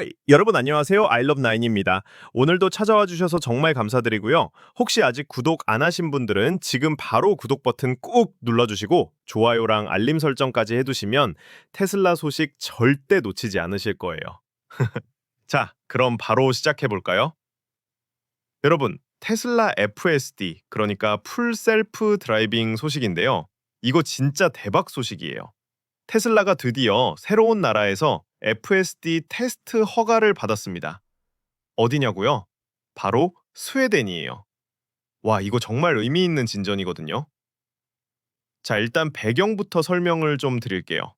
호이! 여러분 안녕하세요. 아이럽나인입니다. 오늘도 찾아와 주셔서 정말 감사드리고요. 혹시 아직 구독 안 하신 분들은 지금 바로 구독 버튼 꾹 눌러주시고 좋아요랑 알림 설정까지 해두시면 테슬라 소식 절대 놓치지 않으실 거예요. 자, 그럼 바로 시작해볼까요? 여러분, 테슬라 FSD, 그러니까 풀 셀프 드라이빙 소식인데요. 이거 진짜 대박 소식이에요. 테슬라가 드디어 새로운 나라에서 FSD 테스트 허가를 받았습니다. 어디냐고요? 바로 스웨덴이에요. 와, 이거 정말 의미 있는 진전이거든요. 자, 일단 배경부터 설명을 좀 드릴게요.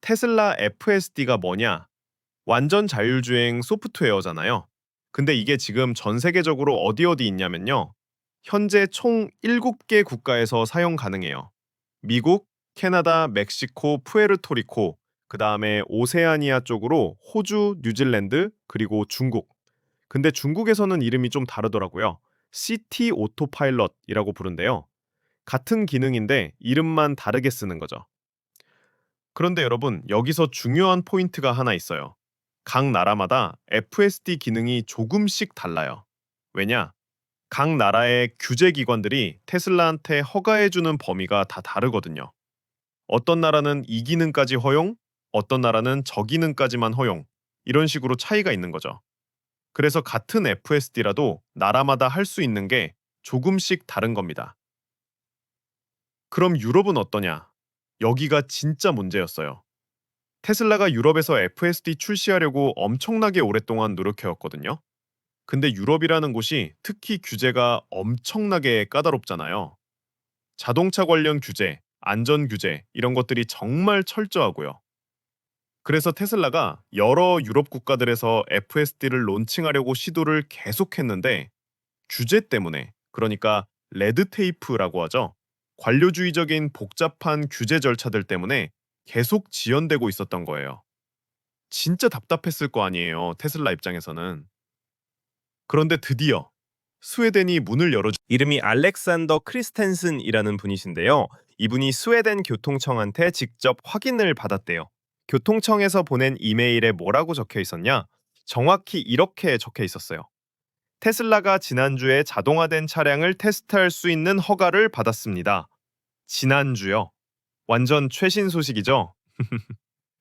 테슬라 FSD가 뭐냐? 완전 자율주행 소프트웨어잖아요. 근데 이게 지금 전 세계적으로 어디 어디 있냐면요. 현재 총 7개 국가에서 사용 가능해요. 미국, 캐나다, 멕시코, 푸에르토리코, 그 다음에 오세아니아 쪽으로 호주, 뉴질랜드, 그리고 중국. 근데 중국에서는 이름이 좀 다르더라고요. 시티 오토파일럿이라고 부른대요. 같은 기능인데 이름만 다르게 쓰는 거죠. 그런데 여러분, 여기서 중요한 포인트가 하나 있어요. 각 나라마다 FSD 기능이 조금씩 달라요. 왜냐? 각 나라의 규제 기관들이 테슬라한테 허가해주는 범위가 다 다르거든요. 어떤 나라는 이 기능까지 허용, 어떤 나라는 저 기능까지만 허용, 이런 식으로 차이가 있는 거죠. 그래서 같은 FSD라도 나라마다 할 수 있는 게 조금씩 다른 겁니다. 그럼 유럽은 어떠냐? 여기가 진짜 문제였어요. 테슬라가 유럽에서 FSD 출시하려고 엄청나게 오랫동안 노력해왔거든요. 근데 유럽이라는 곳이 특히 규제가 엄청나게 까다롭잖아요. 자동차 관련 규제, 안전 규제 이런 것들이 정말 철저하고요. 그래서 테슬라가 여러 유럽 국가들에서 FSD를 론칭하려고 시도를 계속했는데 규제 때문에 그러니까 레드 테이프라고 하죠. 관료주의적인 복잡한 규제 절차들 때문에 계속 지연되고 있었던 거예요. 진짜 답답했을 거 아니에요. 테슬라 입장에서는. 그런데 드디어 스웨덴이 문을 열어주 이름이 알렉산더 크리스텐슨이라는 분이신데요. 이분이 스웨덴 교통청한테 직접 확인을 받았대요. 교통청에서 보낸 이메일에 뭐라고 적혀 있었냐? 정확히 이렇게 적혀 있었어요. 테슬라가 지난주에 자동화된 차량을 테스트할 수 있는 허가를 받았습니다. 지난주요. 완전 최신 소식이죠?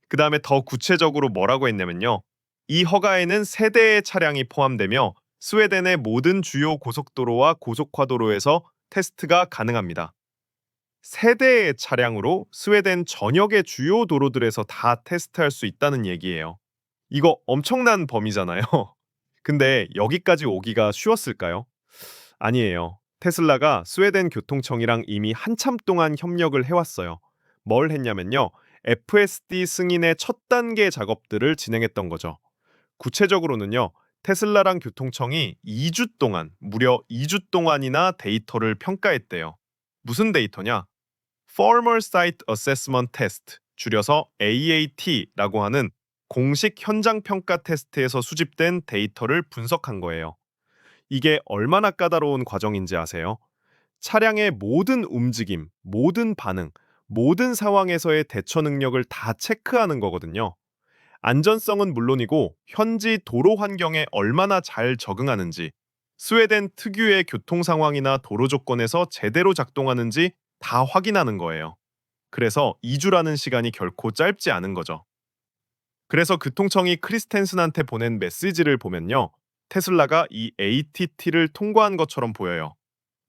그 다음에 더 구체적으로 뭐라고 했냐면요. 이 허가에는 세 대의 차량이 포함되며 스웨덴의 모든 주요 고속도로와 고속화도로에서 테스트가 가능합니다. 세 대의 차량으로 스웨덴 전역의 주요 도로들에서 다 테스트할 수 있다는 얘기예요. 이거 엄청난 범위잖아요. 근데 여기까지 오기가 쉬웠을까요? 아니에요. 테슬라가 스웨덴 교통청이랑 이미 한참 동안 협력을 해왔어요. 뭘 했냐면요. FSD 승인의 첫 단계 작업들을 진행했던 거죠. 구체적으로는요. 테슬라랑 교통청이 2주 동안, 무려 2주 동안이나 데이터를 평가했대요. 무슨 데이터냐? Farmer Site Assessment Test, 줄여서 AAT라고 하는 공식 현장 평가 테스트에서 수집된 데이터를 분석한 거예요. 이게 얼마나 까다로운 과정인지 아세요? 차량의 모든 움직임, 모든 반응, 모든 상황에서의 대처 능력을 다 체크하는 거거든요. 안전성은 물론이고 현지 도로 환경에 얼마나 잘 적응하는지, 스웨덴 특유의 교통 상황이나 도로 조건에서 제대로 작동하는지 다 확인하는 거예요. 그래서 2주라는 시간이 결코 짧지 않은 거죠. 그래서 교통청이 크리스텐슨한테 보낸 메시지를 보면요. 테슬라가 이 ATT를 통과한 것처럼 보여요.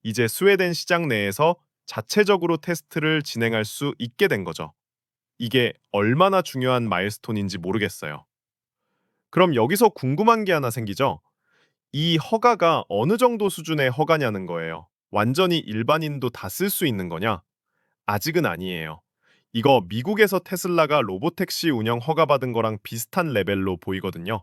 이제 스웨덴 시장 내에서 자체적으로 테스트를 진행할 수 있게 된 거죠. 이게 얼마나 중요한 마일스톤인지 모르겠어요. 그럼 여기서 궁금한 게 하나 생기죠? 이 허가가 어느 정도 수준의 허가냐는 거예요. 완전히 일반인도 다 쓸 수 있는 거냐? 아직은 아니에요. 이거 미국에서 테슬라가 로보택시 운영 허가받은 거랑 비슷한 레벨로 보이거든요.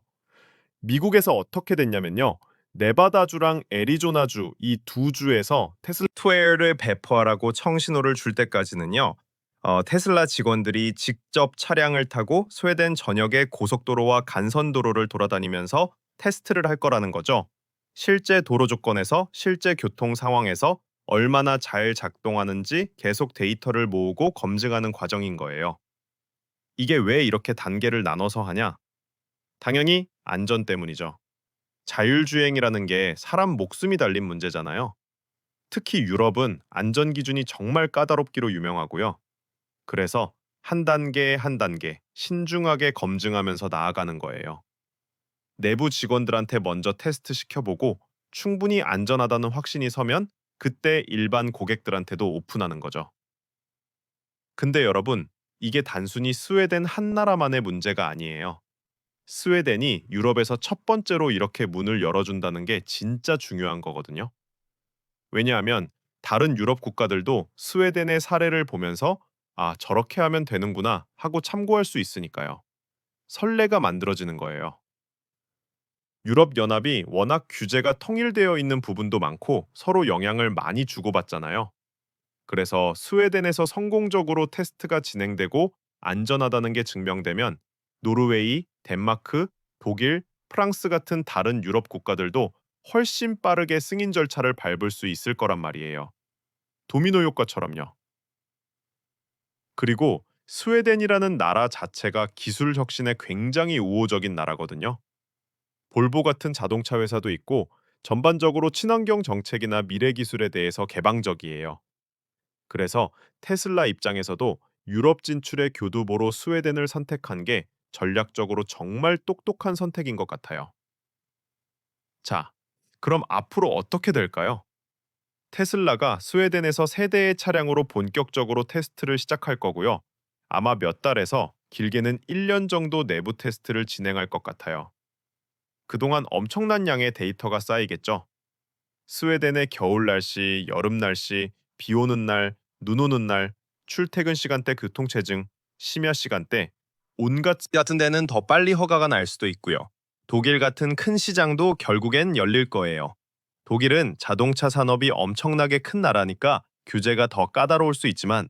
미국에서 어떻게 됐냐면요. 네바다주랑 애리조나주 이 두 주에서 테슬라 투웨어를 배포하라고 청신호를 줄 때까지는요. 어, 테슬라 직원들이 직접 차량을 타고 스웨덴 전역의 고속도로와 간선도로를 돌아다니면서 테스트를 할 거라는 거죠. 실제 도로 조건에서 실제 교통 상황에서 얼마나 잘 작동하는지 계속 데이터를 모으고 검증하는 과정인 거예요. 이게 왜 이렇게 단계를 나눠서 하냐? 당연히 안전 때문이죠. 자율주행이라는 게 사람 목숨이 달린 문제잖아요. 특히 유럽은 안전 기준이 정말 까다롭기로 유명하고요. 그래서 한 단계 한 단계 신중하게 검증하면서 나아가는 거예요. 내부 직원들한테 먼저 테스트 시켜보고 충분히 안전하다는 확신이 서면 그때 일반 고객들한테도 오픈하는 거죠. 근데 여러분, 이게 단순히 스웨덴 한 나라만의 문제가 아니에요. 스웨덴이 유럽에서 첫 번째로 이렇게 문을 열어준다는 게 진짜 중요한 거거든요. 왜냐하면 다른 유럽 국가들도 스웨덴의 사례를 보면서 아, 저렇게 하면 되는구나 하고 참고할 수 있으니까요. 선례가 만들어지는 거예요. 유럽연합이 워낙 규제가 통일되어 있는 부분도 많고 서로 영향을 많이 주고받잖아요. 그래서 스웨덴에서 성공적으로 테스트가 진행되고 안전하다는 게 증명되면 노르웨이, 덴마크, 독일, 프랑스 같은 다른 유럽 국가들도 훨씬 빠르게 승인 절차를 밟을 수 있을 거란 말이에요. 도미노 효과처럼요. 그리고 스웨덴이라는 나라 자체가 기술 혁신에 굉장히 우호적인 나라거든요. 볼보 같은 자동차 회사도 있고 전반적으로 친환경 정책이나 미래 기술에 대해서 개방적이에요. 그래서 테슬라 입장에서도 유럽 진출의 교두보로 스웨덴을 선택한 게 전략적으로 정말 똑똑한 선택인 것 같아요. 자, 그럼 앞으로 어떻게 될까요? 테슬라가 스웨덴에서 세 대의 차량으로 본격적으로 테스트를 시작할 거고요. 아마 몇 달에서 길게는 1년 정도 내부 테스트를 진행할 것 같아요. 그동안 엄청난 양의 데이터가 쌓이겠죠. 스웨덴의 겨울 날씨, 여름 날씨, 비 오는 날, 눈 오는 날, 출퇴근 시간대 교통체증, 심야 시간대, 온갖 같은 데는 더 빨리 허가가 날 수도 있고요. 독일 같은 큰 시장도 결국엔 열릴 거예요. 독일은 자동차 산업이 엄청나게 큰 나라니까 규제가 더 까다로울 수 있지만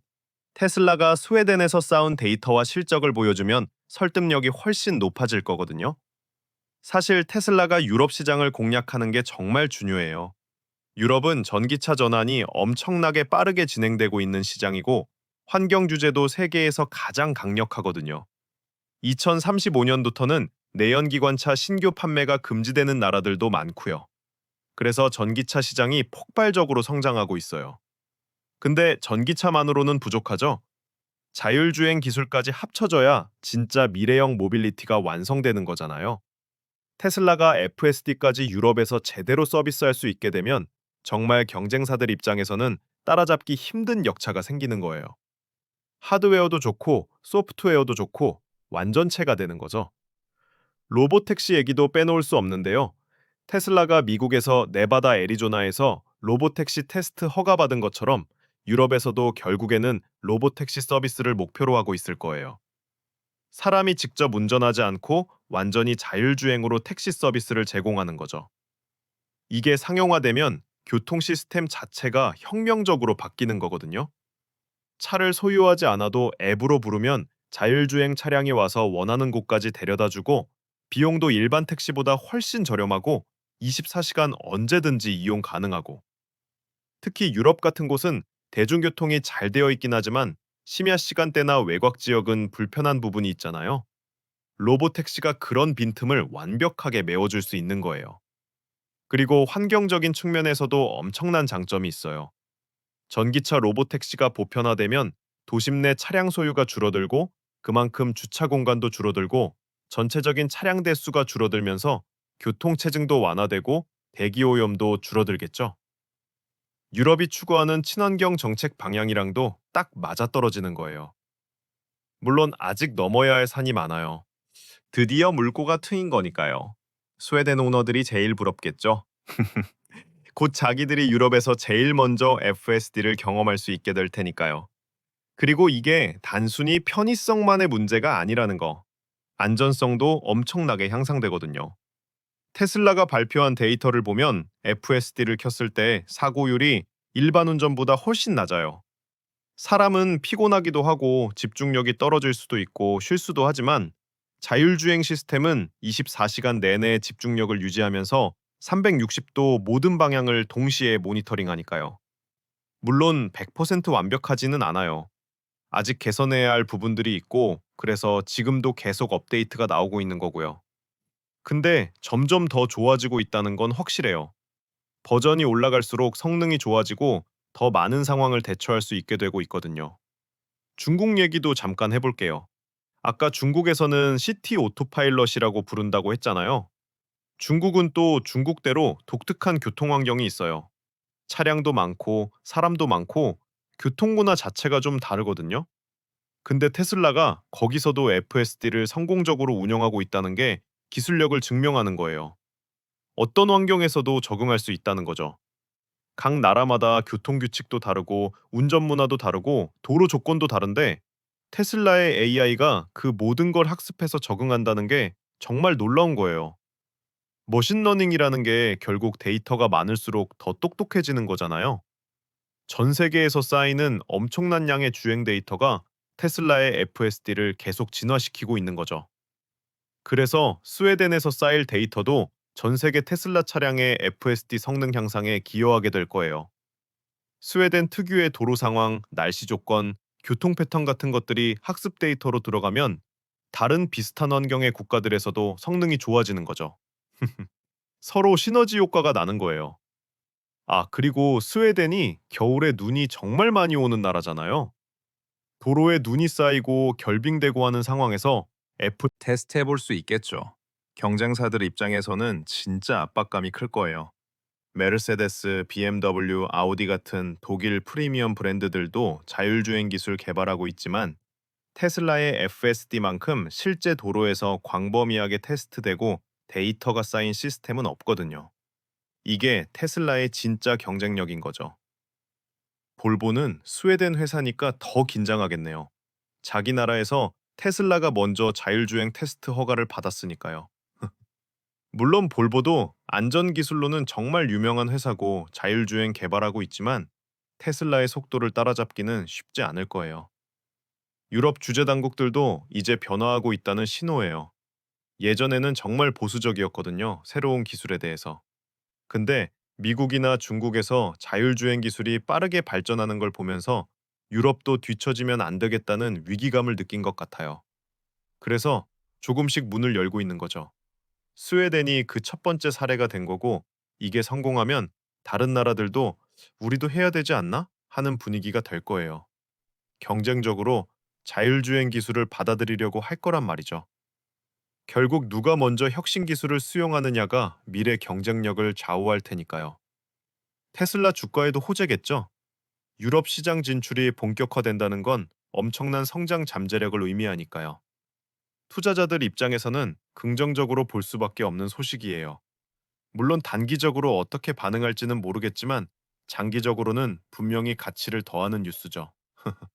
테슬라가 스웨덴에서 쌓은 데이터와 실적을 보여주면 설득력이 훨씬 높아질 거거든요. 사실 테슬라가 유럽 시장을 공략하는 게 정말 중요해요. 유럽은 전기차 전환이 엄청나게 빠르게 진행되고 있는 시장이고 환경 규제도 세계에서 가장 강력하거든요. 2035년부터는 내연기관차 신규 판매가 금지되는 나라들도 많고요. 그래서 전기차 시장이 폭발적으로 성장하고 있어요. 근데 전기차만으로는 부족하죠? 자율주행 기술까지 합쳐져야 진짜 미래형 모빌리티가 완성되는 거잖아요. 테슬라가 FSD까지 유럽에서 제대로 서비스할 수 있게 되면 정말 경쟁사들 입장에서는 따라잡기 힘든 역차가 생기는 거예요. 하드웨어도 좋고 소프트웨어도 좋고 완전체가 되는 거죠. 로보택시 얘기도 빼놓을 수 없는데요. 테슬라가 미국에서 네바다 애리조나에서 로보택시 테스트 허가받은 것처럼 유럽에서도 결국에는 로보택시 서비스를 목표로 하고 있을 거예요. 사람이 직접 운전하지 않고 완전히 자율주행으로 택시 서비스를 제공하는 거죠. 이게 상용화되면 교통 시스템 자체가 혁명적으로 바뀌는 거거든요. 차를 소유하지 않아도 앱으로 부르면 자율주행 차량이 와서 원하는 곳까지 데려다 주고 비용도 일반 택시보다 훨씬 저렴하고 24시간 언제든지 이용 가능하고 특히 유럽 같은 곳은 대중교통이 잘 되어 있긴 하지만 심야 시간대나 외곽 지역은 불편한 부분이 있잖아요. 로보택시가 그런 빈틈을 완벽하게 메워줄 수 있는 거예요. 그리고 환경적인 측면에서도 엄청난 장점이 있어요. 전기차 로보택시가 보편화되면 도심 내 차량 소유가 줄어들고 그만큼 주차 공간도 줄어들고 전체적인 차량 대수가 줄어들면서 교통 체증도 완화되고 대기 오염도 줄어들겠죠. 유럽이 추구하는 친환경 정책 방향이랑도 딱 맞아떨어지는 거예요. 물론 아직 넘어야 할 산이 많아요. 드디어 물고가 트인 거니까요. 스웨덴 오너들이 제일 부럽겠죠. 곧 자기들이 유럽에서 제일 먼저 FSD를 경험할 수 있게 될 테니까요. 그리고 이게 단순히 편의성만의 문제가 아니라는 거. 안전성도 엄청나게 향상되거든요. 테슬라가 발표한 데이터를 보면 FSD를 켰을 때 사고율이 일반 운전보다 훨씬 낮아요. 사람은 피곤하기도 하고 집중력이 떨어질 수도 있고 쉴 수도 하지만 자율주행 시스템은 24시간 내내 집중력을 유지하면서 360도 모든 방향을 동시에 모니터링하니까요. 물론 100% 완벽하지는 않아요. 아직 개선해야 할 부분들이 있고 그래서 지금도 계속 업데이트가 나오고 있는 거고요. 근데 점점 더 좋아지고 있다는 건 확실해요. 버전이 올라갈수록 성능이 좋아지고 더 많은 상황을 대처할 수 있게 되고 있거든요. 중국 얘기도 잠깐 해볼게요. 아까 중국에서는 시티 오토파일럿이라고 부른다고 했잖아요. 중국은 또 중국대로 독특한 교통 환경이 있어요. 차량도 많고 사람도 많고 교통 문화 자체가 좀 다르거든요. 근데 테슬라가 거기서도 FSD를 성공적으로 운영하고 있다는 게 기술력을 증명하는 거예요. 어떤 환경에서도 적응할 수 있다는 거죠. 각 나라마다 교통 규칙도 다르고 운전 문화도 다르고 도로 조건도 다른데 테슬라의 AI가 그 모든 걸 학습해서 적응한다는 게 정말 놀라운 거예요. 머신러닝이라는 게 결국 데이터가 많을수록 더 똑똑해지는 거잖아요. 전 세계에서 쌓이는 엄청난 양의 주행 데이터가 테슬라의 FSD를 계속 진화시키고 있는 거죠. 그래서 스웨덴에서 쌓일 데이터도 전 세계 테슬라 차량의 FSD 성능 향상에 기여하게 될 거예요. 스웨덴 특유의 도로 상황, 날씨 조건, 교통 패턴 같은 것들이 학습 데이터로 들어가면 다른 비슷한 환경의 국가들에서도 성능이 좋아지는 거죠. 서로 시너지 효과가 나는 거예요. 아, 그리고 스웨덴이 겨울에 눈이 정말 많이 오는 나라잖아요. 도로에 눈이 쌓이고 결빙되고 하는 상황에서 F 테스트 해볼 수 있겠죠. 경쟁사들 입장에서는 진짜 압박감이 클 거예요. 메르세데스, BMW, 아우디 같은 독일 프리미엄 브랜드들도 자율주행 기술 개발하고 있지만 테슬라의 FSD만큼 실제 도로에서 광범위하게 테스트되고 데이터가 쌓인 시스템은 없거든요. 이게 테슬라의 진짜 경쟁력인 거죠. 볼보는 스웨덴 회사니까 더 긴장하겠네요. 자기 나라에서 테슬라가 먼저 자율주행 테스트 허가를 받았으니까요. 물론 볼보도 안전 기술로는 정말 유명한 회사고 자율주행 개발하고 있지만 테슬라의 속도를 따라잡기는 쉽지 않을 거예요. 유럽 주재 당국들도 이제 변화하고 있다는 신호예요. 예전에는 정말 보수적이었거든요. 새로운 기술에 대해서. 근데 미국이나 중국에서 자율주행 기술이 빠르게 발전하는 걸 보면서 유럽도 뒤처지면 안 되겠다는 위기감을 느낀 것 같아요. 그래서 조금씩 문을 열고 있는 거죠. 스웨덴이 그 첫 번째 사례가 된 거고 이게 성공하면 다른 나라들도 우리도 해야 되지 않나? 하는 분위기가 될 거예요. 경쟁적으로 자율주행 기술을 받아들이려고 할 거란 말이죠. 결국 누가 먼저 혁신 기술을 수용하느냐가 미래 경쟁력을 좌우할 테니까요. 테슬라 주가에도 호재겠죠? 유럽 시장 진출이 본격화된다는 건 엄청난 성장 잠재력을 의미하니까요. 투자자들 입장에서는 긍정적으로 볼 수밖에 없는 소식이에요. 물론 단기적으로 어떻게 반응할지는 모르겠지만 장기적으로는 분명히 가치를 더하는 뉴스죠.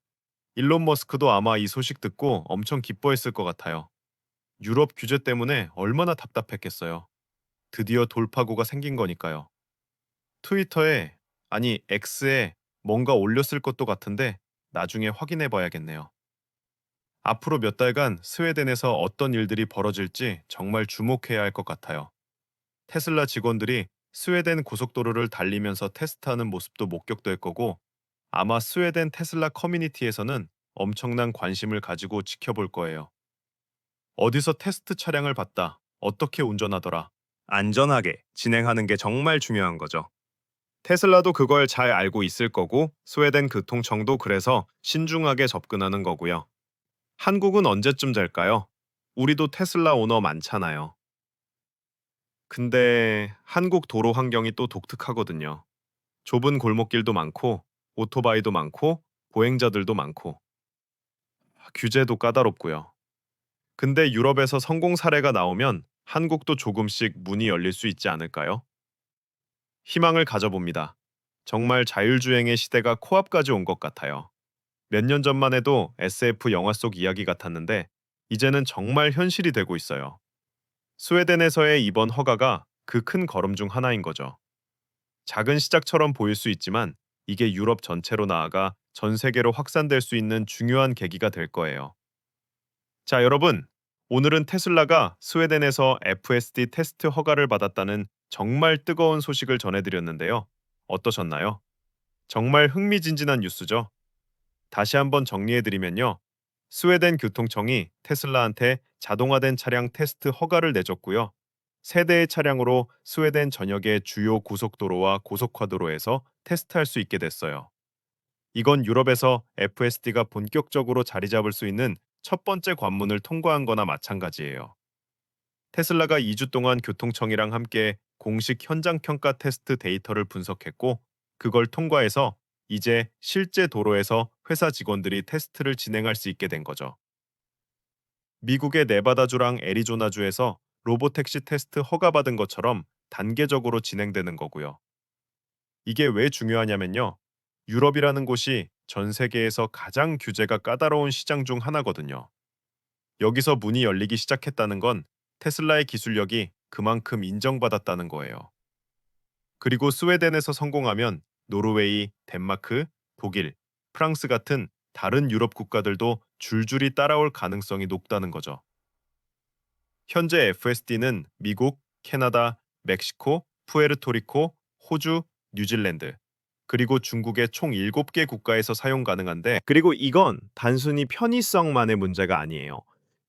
일론 머스크도 아마 이 소식 듣고 엄청 기뻐했을 것 같아요. 유럽 규제 때문에 얼마나 답답했겠어요. 드디어 돌파구가 생긴 거니까요. 트위터에, 아니 X에 뭔가 올렸을 것도 같은데 나중에 확인해 봐야겠네요. 앞으로 몇 달간 스웨덴에서 어떤 일들이 벌어질지 정말 주목해야 할 것 같아요. 테슬라 직원들이 스웨덴 고속도로를 달리면서 테스트하는 모습도 목격될 거고 아마 스웨덴 테슬라 커뮤니티에서는 엄청난 관심을 가지고 지켜볼 거예요. 어디서 테스트 차량을 봤다. 어떻게 운전하더라. 안전하게 진행하는 게 정말 중요한 거죠. 테슬라도 그걸 잘 알고 있을 거고 스웨덴 교통청도 그래서 신중하게 접근하는 거고요. 한국은 언제쯤 될까요? 우리도 테슬라 오너 많잖아요. 근데 한국 도로 환경이 또 독특하거든요. 좁은 골목길도 많고 오토바이도 많고 보행자들도 많고 규제도 까다롭고요. 근데 유럽에서 성공 사례가 나오면 한국도 조금씩 문이 열릴 수 있지 않을까요? 희망을 가져봅니다. 정말 자율주행의 시대가 코앞까지 온 것 같아요. 몇 년 전만 해도 SF 영화 속 이야기 같았는데 이제는 정말 현실이 되고 있어요. 스웨덴에서의 이번 허가가 그 큰 걸음 중 하나인 거죠. 작은 시작처럼 보일 수 있지만 이게 유럽 전체로 나아가 전 세계로 확산될 수 있는 중요한 계기가 될 거예요. 자, 여러분. 오늘은 테슬라가 스웨덴에서 FSD 테스트 허가를 받았다는 정말 뜨거운 소식을 전해드렸는데요. 어떠셨나요? 정말 흥미진진한 뉴스죠. 다시 한번 정리해드리면요. 스웨덴 교통청이 테슬라한테 자동화된 차량 테스트 허가를 내줬고요. 세 대의 차량으로 스웨덴 전역의 주요 고속도로와 고속화도로에서 테스트할 수 있게 됐어요. 이건 유럽에서 FSD가 본격적으로 자리 잡을 수 있는 첫 번째 관문을 통과한 거나 마찬가지예요. 테슬라가 2주 동안 교통청이랑 함께 공식 현장 평가 테스트 데이터를 분석했고 그걸 통과해서 이제 실제 도로에서 회사 직원들이 테스트를 진행할 수 있게 된 거죠. 미국의 네바다주랑 애리조나주에서 로보택시 테스트 허가받은 것처럼 단계적으로 진행되는 거고요. 이게 왜 중요하냐면요. 유럽이라는 곳이 전 세계에서 가장 규제가 까다로운 시장 중 하나거든요. 여기서 문이 열리기 시작했다는 건 테슬라의 기술력이 그만큼 인정받았다는 거예요. 그리고 스웨덴에서 성공하면 노르웨이, 덴마크, 독일, 프랑스 같은 다른 유럽 국가들도 줄줄이 따라올 가능성이 높다는 거죠. 현재 FSD는 미국, 캐나다, 멕시코, 푸에르토리코, 호주, 뉴질랜드, 그리고 중국의 총 7개 국가에서 사용 가능한데 그리고 이건 단순히 편의성만의 문제가 아니에요.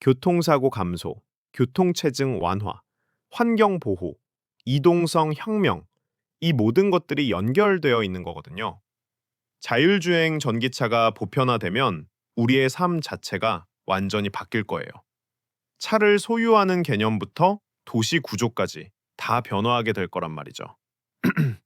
교통사고 감소, 교통체증 완화, 환경 보호, 이동성 혁명 이 모든 것들이 연결되어 있는 거거든요. 자율주행 전기차가 보편화되면 우리의 삶 자체가 완전히 바뀔 거예요. 차를 소유하는 개념부터 도시 구조까지 다 변화하게 될 거란 말이죠.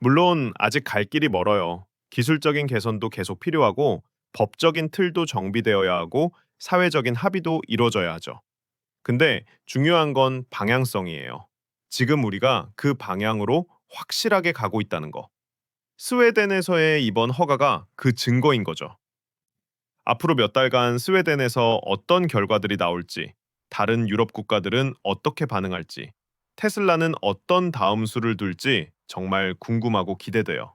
물론 아직 갈 길이 멀어요. 기술적인 개선도 계속 필요하고 법적인 틀도 정비되어야 하고 사회적인 합의도 이루어져야 하죠. 근데 중요한 건 방향성이에요. 지금 우리가 그 방향으로 확실하게 가고 있다는 거. 스웨덴에서의 이번 허가가 그 증거인 거죠. 앞으로 몇 달간 스웨덴에서 어떤 결과들이 나올지, 다른 유럽 국가들은 어떻게 반응할지, 테슬라는 어떤 다음 수를 둘지 정말 궁금하고 기대돼요.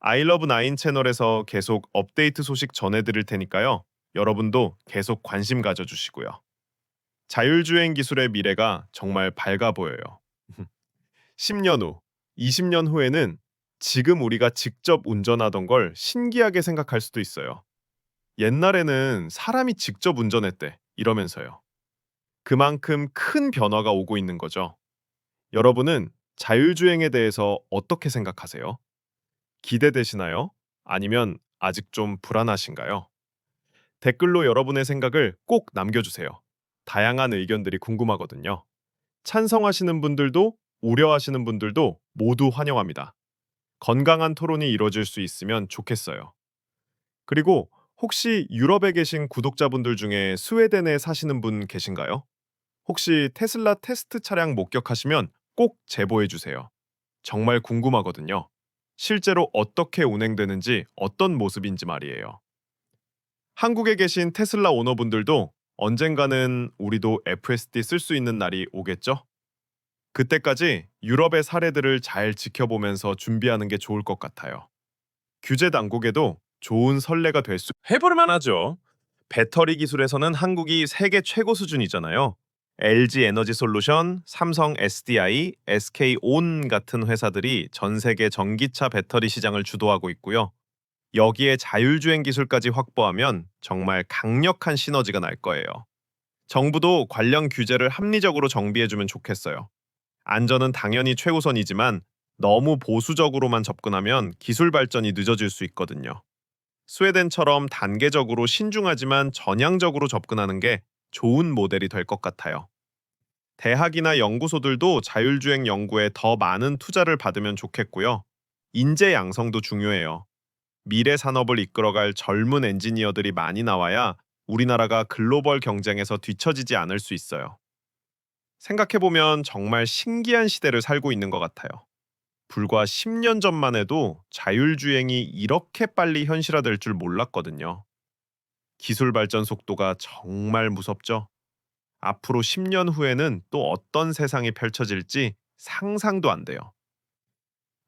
아이러브 나인 채널에서 계속 업데이트 소식 전해드릴 테니까요. 여러분도 계속 관심 가져주시고요. 자율주행 기술의 미래가 정말 밝아 보여요. 10년 후, 20년 후에는 지금 우리가 직접 운전하던 걸 신기하게 생각할 수도 있어요. 옛날에는 사람이 직접 운전했대 이러면서요. 그만큼 큰 변화가 오고 있는 거죠. 여러분은 자율주행에 대해서 어떻게 생각하세요? 기대되시나요? 아니면 아직 좀 불안하신가요? 댓글로 여러분의 생각을 꼭 남겨주세요. 다양한 의견들이 궁금하거든요. 찬성하시는 분들도 우려하시는 분들도 모두 환영합니다. 건강한 토론이 이루어질 수 있으면 좋겠어요. 그리고 혹시 유럽에 계신 구독자분들 중에 스웨덴에 사시는 분 계신가요? 혹시 테슬라 테스트 차량 목격하시면 꼭 제보해 주세요. 정말 궁금하거든요. 실제로 어떻게 운행되는지 어떤 모습인지 말이에요. 한국에 계신 테슬라 오너분들도 언젠가는 우리도 FSD 쓸 수 있는 날이 오겠죠? 그때까지 유럽의 사례들을 잘 지켜보면서 준비하는 게 좋을 것 같아요. 규제 당국에도 좋은 선례가 될 수 해볼만 하죠. 배터리 기술에서는 한국이 세계 최고 수준이잖아요. LG 에너지 솔루션, 삼성 SDI, SK 온 같은 회사들이 전 세계 전기차 배터리 시장을 주도하고 있고요. 여기에 자율주행 기술까지 확보하면 정말 강력한 시너지가 날 거예요. 정부도 관련 규제를 합리적으로 정비해주면 좋겠어요. 안전은 당연히 최우선이지만 너무 보수적으로만 접근하면 기술 발전이 늦어질 수 있거든요. 스웨덴처럼 단계적으로 신중하지만 전향적으로 접근하는 게 좋은 모델이 될 것 같아요. 대학이나 연구소들도 자율주행 연구에 더 많은 투자를 받으면 좋겠고요. 인재 양성도 중요해요. 미래 산업을 이끌어갈 젊은 엔지니어들이 많이 나와야 우리나라가 글로벌 경쟁에서 뒤처지지 않을 수 있어요. 생각해보면 정말 신기한 시대를 살고 있는 것 같아요. 불과 10년 전만 해도 자율주행이 이렇게 빨리 현실화될 줄 몰랐거든요. 기술 발전 속도가 정말 무섭죠? 앞으로 10년 후에는 또 어떤 세상이 펼쳐질지 상상도 안 돼요.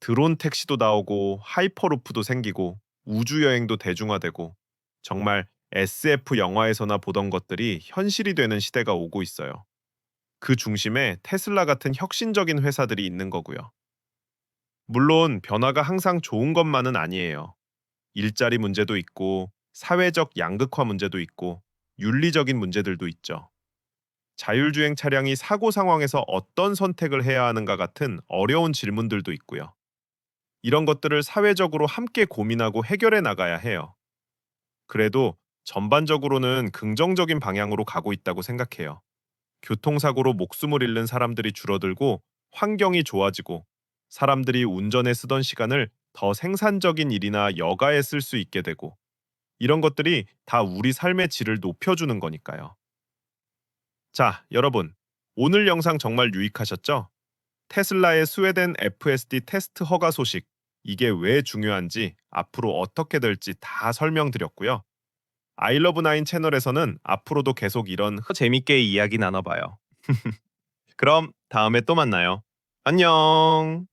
드론 택시도 나오고 하이퍼루프도 생기고 우주 여행도 대중화되고 정말 SF 영화에서나 보던 것들이 현실이 되는 시대가 오고 있어요. 그 중심에 테슬라 같은 혁신적인 회사들이 있는 거고요. 물론 변화가 항상 좋은 것만은 아니에요. 일자리 문제도 있고 사회적 양극화 문제도 있고 윤리적인 문제들도 있죠. 자율주행 차량이 사고 상황에서 어떤 선택을 해야 하는가 같은 어려운 질문들도 있고요. 이런 것들을 사회적으로 함께 고민하고 해결해 나가야 해요. 그래도 전반적으로는 긍정적인 방향으로 가고 있다고 생각해요. 교통사고로 목숨을 잃는 사람들이 줄어들고 환경이 좋아지고 사람들이 운전에 쓰던 시간을 더 생산적인 일이나 여가에 쓸 수 있게 되고 이런 것들이 다 우리 삶의 질을 높여주는 거니까요. 자, 여러분. 오늘 영상 정말 유익하셨죠? 테슬라의 스웨덴 FSD 테스트 허가 소식, 이게 왜 중요한지 앞으로 어떻게 될지 다 설명드렸고요. 아이러브9 채널에서는 앞으로도 계속 이런 재밌게 이야기 나눠봐요. 그럼 다음에 또 만나요. 안녕!